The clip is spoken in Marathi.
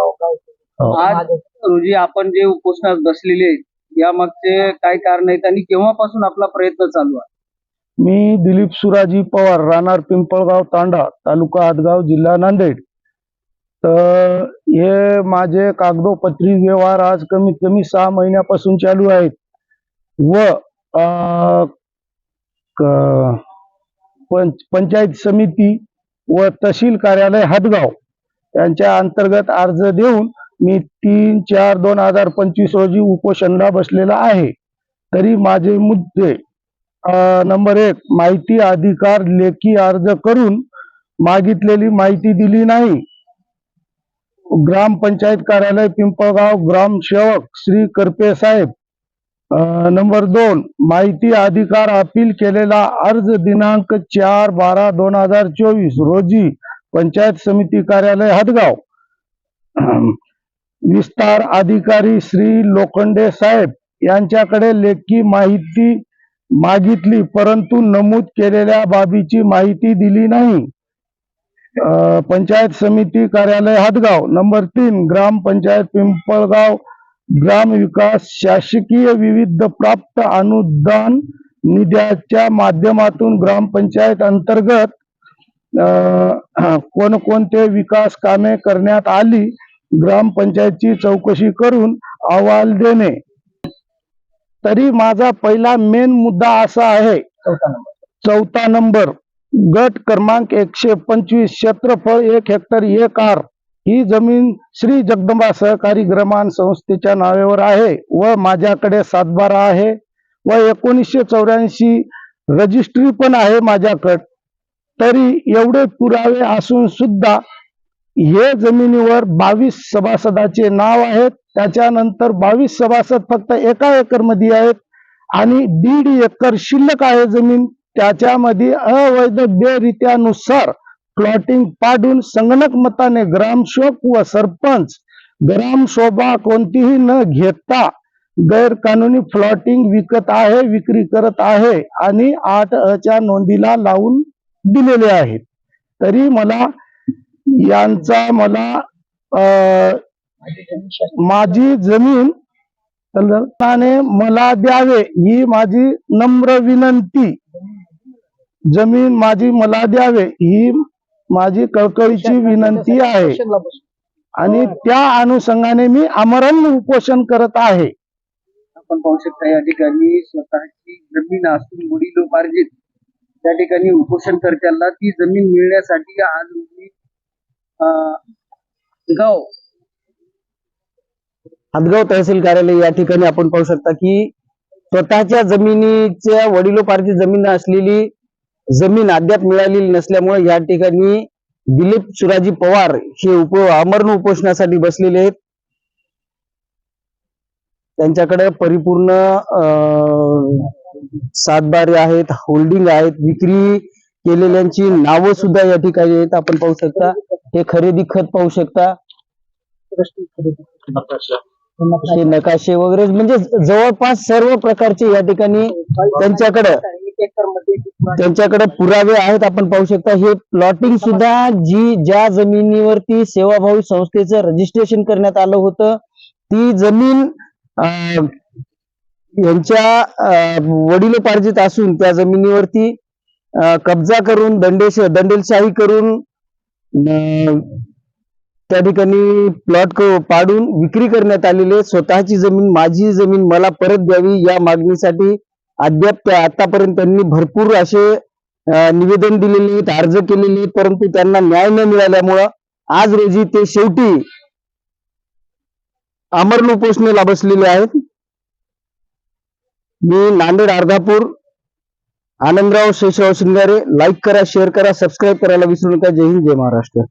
हो. आज रोजी आपण जे उपोषणात बसलेले आहेत या मागचे काय कारण आहेत आणि केव्हापासून आपला प्रयत्न चालू आहे? मी दिलीप सुराजी पवार राहणार पिंपळगाव तांडा तालुका हातगाव जिल्हा नांदेड. तर हे माझे कागदोपत्री व्यवहार आज कमीत कमी सहा महिन्यापासून चालू आहेत. व पंच पंचायत समिती व तहसील कार्यालय हातगाव यांच्या अंतर्गत अर्ज देऊन मी तीन चार दोन हजार पंचवीस रोजी उपोषणला बसलेला आहे. तरी माझे मुद्दे नंबर एक माहिती अधिकार लेखी अर्ज करून मागितलेली माहिती दिली नाही. ग्रामपंचायत कार्यालय पिंपळगाव ग्रामसेवक श्री करपे साहेब नंबर दोन माहिती अधिकार अपील केलेला अर्ज दिनांक चार बारा दोन हजार चोवीस रोजी पंचायत समिती कार्यालय हदगाव. विस्तार अधिकारी श्री लोखंडे साहेब यांच्याकडे लेखी माहिती मागितली परंतु नमूद केलेल्या बाबीची माहिती दिली नाही. पंचायत समिती कार्यालय हातगाव नंबर तीन ग्रामपंचायत पिंपळगाव ग्राम विकास शासकीय विविध प्राप्त अनुदान निध्याच्या माध्यमातून ग्रामपंचायत अंतर्गत कोणकोणते विकास कामे करण्यात आली ग्रामपंचायतची चौकशी करून अहवाल देणे. तरी माझा पहिला मेन मुद्दा असा आहे. चौथा नंबर. गट क्रमांक एकशे पंचवीस क्षेत्रफळ एक हेक्टर एक आर. ही जमीन श्री जगदंबा सहकारी ग्रामान संस्थेच्या नावेवर आहे व माझ्याकडे सातबारा आहे व एकोणीसशे चौऱ्याऐंशी रजिस्ट्री पण आहे माझ्याकडे. तरी एवढे पुरावे असून सुद्धा हे जमिनीवर बावीस सभासदाचे नाव आहेत. त्याच्यानंतर बावीस सभासद फक्त एका एकरमध्ये आहेत आणि दीड एकर शिल्लक आहे जमीन. त्याच्यामध्ये अवैध बेरित्यानुसार प्लॉटिंग पाडून संगणक मताने ग्रामसेवक व सरपंच ग्रामशोभा कोणतीही न घेता गैरकानूनी फ्लॉटिंग विकत आहे विक्री करत आहे आणि आठ अच्या नोंदीला लावून दिलेले आहेत. तरी मला यांचा मला माझी जमीन मला द्यावे ही माझी नम्र विनंती. जमीन माझी मला द्यावे ही माझी कळकळीची विनंती आहे. आणि त्या अनुषंगाने मी आमरण उपोषण करत आहे. आपण पाहू शकता या ठिकाणी स्वतःची जमीन असून वडिलोपार्जित त्या ठिकाणी उपोषणकर्त्यांना ती जमीन मिळण्यासाठी आज रोजी गाव. हदगाव तहसील कार्यालय या ठिकाणी आपण पाहू शकता की स्वतःच्या जमिनीच्या वडिलोपार्जित जमीन असलेली जमीन अद्याप मिळालेली नसल्यामुळे या ठिकाणी दिलीप सुराजी पवार हे उप आमरण उपोषणासाठी बसलेले आहेत. त्यांच्याकडे परिपूर्ण अं, सातबारे आहेत होल्डिंग आहेत विक्री केलेल्यांची नावं सुद्धा या ठिकाणी आहेत. आपण पाहू शकता हे खरेदी खत पाहू शकता. नकाशे वगैरे म्हणजे जवळपास सर्व प्रकारचे या ठिकाणी त्यांच्याकडे त्यांच्याकडे पुरावे आहेत. आपण पाहू शकता हे प्लॉटिंग सुद्धा जी ज्या जमिनीवरती सेवाभावी संस्थेचं रजिस्ट्रेशन करण्यात आलं होतं ती जमीन यांच्या वडिलोपार्जित असून त्या जमिनीवरती कब्जा करून दंडेश दंडेलशाही करून त्या ठिकाणी प्लॉट पाडून विक्री करण्यात आलेली आहे स्वतःची जमीन माझी जमीन मला परत द्यावी या मागणीसाठी अद्याप त्या आतापर्यंत त्यांनी भरपूर असे निवेदन दिलेले आहेत अर्ज केलेले आहेत. परंतु त्यांना न्याय न मिळाल्यामुळं आज रोजी ते शेवटी अमरण उपोषणेला बसलेले आहेत. मी नांदेड अर्धापूर आनंदराव शेषराव शिंगारे. लाईक करा शेअर करा सबस्क्राईब करायला विसरू नका. जय हिंद जय महाराष्ट्र.